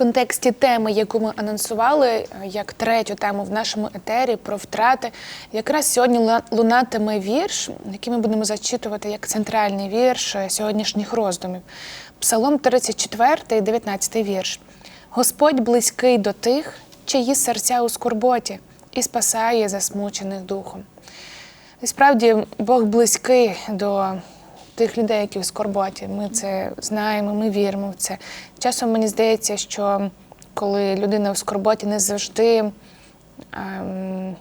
контексті теми, яку ми анонсували е, як третю тему в нашому етері про втрати, якраз сьогодні лунатиме вірш, який ми будемо зачитувати як центральний вірш е, сьогоднішніх роздумів. Псалом 34, 19 вірш. Господь близький до тих, чиї серця у скорботі, і спасає засмучених духом. І справді Бог близький до тих людей, які в скорботі. Ми це знаємо, ми віримо в це. Часом мені здається, що коли людина в скорботі не завжди. ем,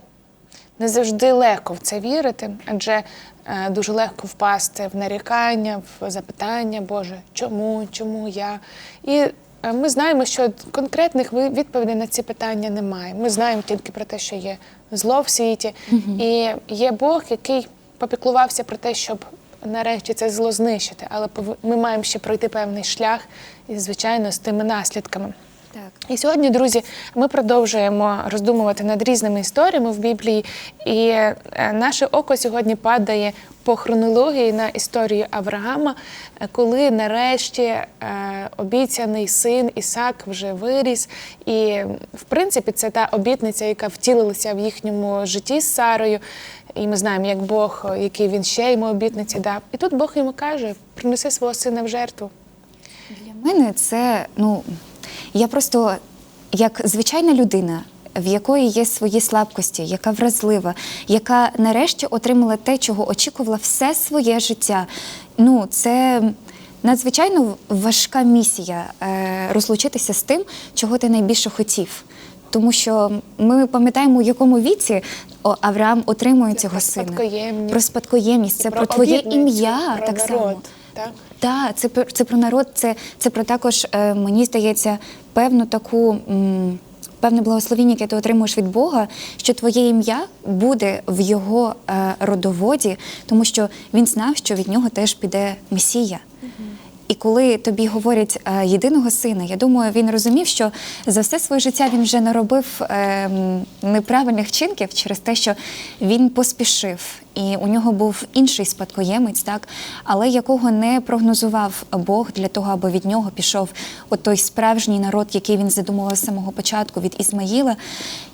не завжди легко в це вірити, адже е, дуже легко впасти в нарікання, в запитання, Боже, чому, чому я? І е, ми знаємо, що конкретних відповідей на ці питання немає. Ми знаємо тільки про те, що є зло в світі, і є Бог, який попіклувався про те, щоб нарешті це зло знищити. Але ми маємо ще пройти певний шлях, і, звичайно, з тими наслідками. Так. І сьогодні, друзі, ми продовжуємо роздумувати над різними історіями в Біблії. І е, наше око сьогодні падає по хронології на історію Авраама, е, коли нарешті е, обіцяний син Ісак вже виріс. І, в принципі, це та обітниця, яка втілилася в їхньому житті з Сарою. І ми знаємо, як Бог, який він ще йому обітниці дав. І тут Бог йому каже: принеси свого сина в жертву. Для мене це, ну, я просто як звичайна людина, в якої є свої слабкості, яка вразлива, яка нарешті отримала те, чого очікувала все своє життя. Ну, це надзвичайно важка місія е, розлучитися з тим, чого ти найбільше хотів. Тому що ми пам'ятаємо, у якому віці Авраам отримує цього про сина. Про спадкоємність, це І про, твоє ім'я так само. Так? Так, це це про народ, це, це про також, е, мені здається, певну таку. м, Певне благословіння, яке ти отримуєш від Бога, що твоє ім'я буде в його е, родоводі, тому що він знав, що від нього теж піде Месія. І коли тобі говорять е, єдиного сина, я думаю, він розумів, що за все своє життя він вже наробив е, м, неправильних вчинків через те, що він поспішив, і у нього був інший спадкоємець, так але якого не прогнозував Бог для того, аби від нього пішов от той справжній народ, який він задумував з самого початку від Ісмаїла.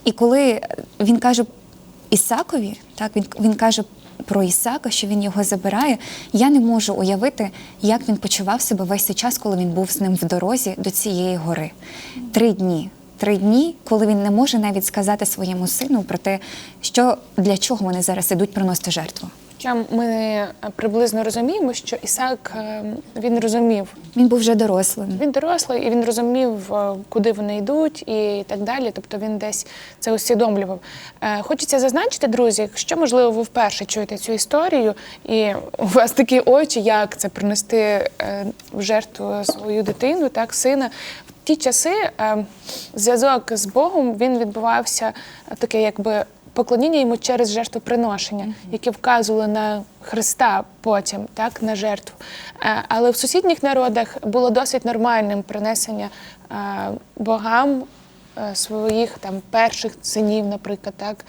І коли він каже Ісакові, так він, він каже про Ісака, що він його забирає. Я не можу уявити, як він почував себе весь цей час, коли він був з ним в дорозі до цієї гори. Три дні. Три дні, коли він не може навіть сказати своєму сину про те, що для чого вони зараз ідуть приносити жертву. Хоча ми е, приблизно розуміємо, що Ісак е, він розумів. Він був вже дорослим. Він дорослий і він розумів, е, куди вони йдуть і так далі. Тобто він десь це усвідомлював. Хочеться зазначити, друзі, якщо можливо ви вперше чуєте цю історію, і у вас такі очі, як це принести в жертву свою дитину, так сина. В ті часи зв'язок з Богом він відбувався таке, якби поклоніння йому через жертвоприношення, які вказували на Христа потім, так, на жертву. Е, Але в сусідніх народах було досить нормальним принесення е, богам е, своїх там перших синів, наприклад, так,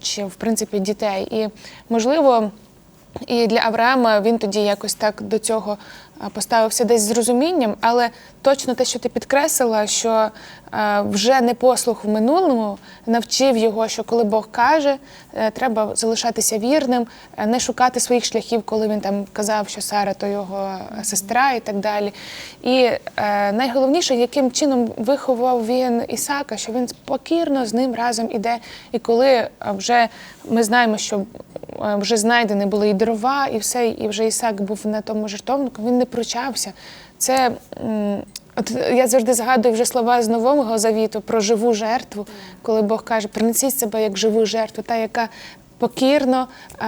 чи в принципі дітей. І можливо. І для Авраама він тоді якось так до цього поставився десь з розумінням, але точно те, що ти підкреслила, що вже не послух в минулому навчив його, що коли Бог каже, е, треба залишатися вірним, е, не шукати своїх шляхів, коли він там казав, що Сара то його сестра і так далі. І е, найголовніше, яким чином виховав він Ісака, що він покірно з ним разом іде. І коли е, вже ми знаємо, що е, вже знайдені були і дрова, і все, і вже Ісак був на тому жертовнику, він не пручався. Це от я завжди згадую вже слова з Нового Завіту про живу жертву, коли Бог каже, принесіть себе як живу жертву, та яка покірно е,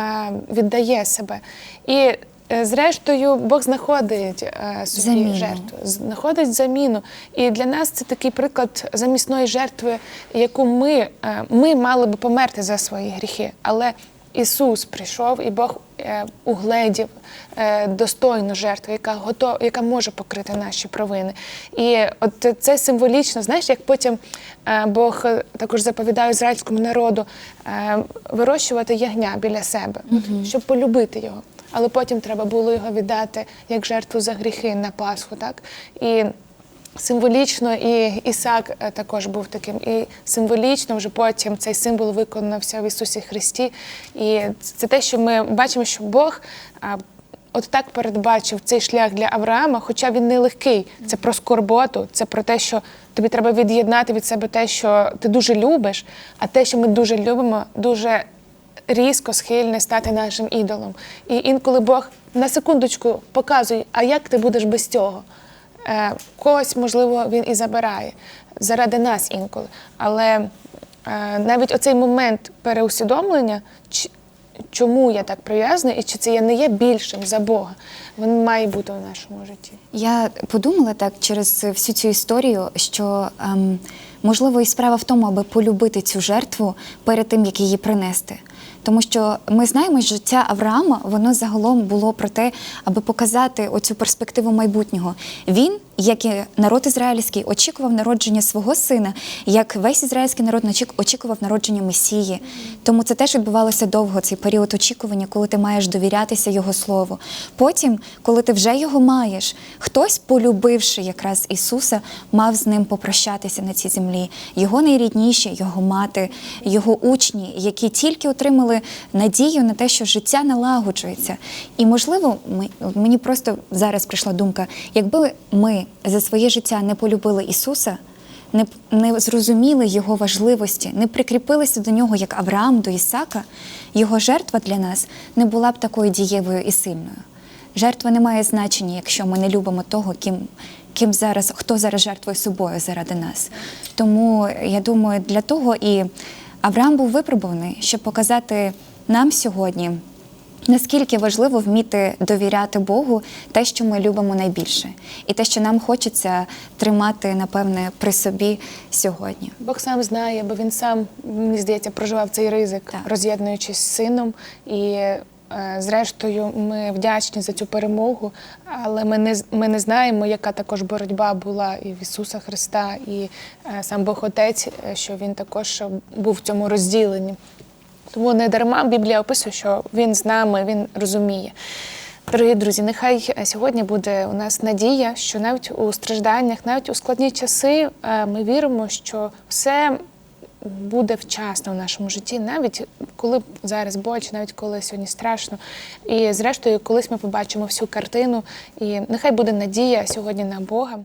віддає себе. І е, Зрештою, Бог знаходить е, собі Заміну. жертву, знаходить заміну. І для нас це такий приклад замісної жертви, яку ми, е, ми мали би померти за свої гріхи. Але Ісус прийшов, і Бог е, угледів е, достойну жертву, яка готова, яка може покрити наші провини. І от це символічно, знаєш, як потім е, Бог також заповідає ізраїльському народу вирощувати ягня біля себе, от, щоб полюбити його. Але потім треба було його віддати як жертву за гріхи на Пасху. Так? І Символічно і Ісак е, також був таким. І символічно вже потім цей символ виконався в Ісусі Христі. І це те, що ми бачимо, що Бог от так передбачив цей шлях для Авраама, хоча він не легкий. Це про скорботу, це про те, що тобі треба від'єднати від себе те, що ти дуже любиш, а те, що ми дуже любимо, дуже різко схильне стати нашим ідолом. І інколи Бог на секундочку показує, а як ти будеш без цього? Е, когось, можливо, він і забирає заради нас інколи. Але е, навіть оцей момент переусвідомлення, чому я так прив'язана, і чи це я не є більшим за Бога, він має бути у нашому житті. Я подумала так через всю цю історію, що ем, можливо і справа в тому, аби полюбити цю жертву перед тим, як її принести. Тому що ми знаємо, що життя Авраама воно загалом було про те, аби показати оцю перспективу майбутнього. Він, як і народ ізраїльський, очікував народження свого сина, як весь ізраїльський народ очікував народження Месії. Тому це теж відбувалося довго, цей період очікування, коли ти маєш довірятися його слову. Потім, коли ти вже його маєш, хтось, полюбивши якраз Ісуса, мав з ним попрощатися на цій землі. Його найрідніші, його мати, його учні, які тільки отримали надію на те, що життя налагоджується. І можливо, ми, мені просто зараз прийшла думка, якби ми за своє життя не полюбили Ісуса. Не, не зрозуміли його важливості, не прикріпилися до нього, як Авраам до Ісака, його жертва для нас не була б такою дієвою і сильною. Жертва не має значення, якщо ми не любимо того, ким, ким зараз, хто зараз жертвує собою заради нас. Тому я думаю, для того і Авраам був випробуваний, щоб показати нам сьогодні, наскільки важливо вміти довіряти Богу те, що ми любимо найбільше, і те, що нам хочеться тримати, напевне, при собі сьогодні. Бог сам знає, бо він сам, мені здається, проживав цей ризик, Так. роз'єднуючись з сином. І е, зрештою ми вдячні за цю перемогу, але ми не, ми не знаємо, яка також боротьба була і в Ісуса Христа, і е, сам Бог Отець, е, що він також був в цьому розділенні. Тому не дарма Біблія описує, що він з нами, він розуміє. Дорогі друзі, нехай е, сьогодні буде у нас надія, що навіть у стражданнях, навіть у складні часи е, ми віримо, що все буде вчасно в нашому житті, навіть коли зараз боляче, навіть коли сьогодні страшно. І зрештою, колись ми побачимо всю картину. І нехай буде надія сьогодні на Бога.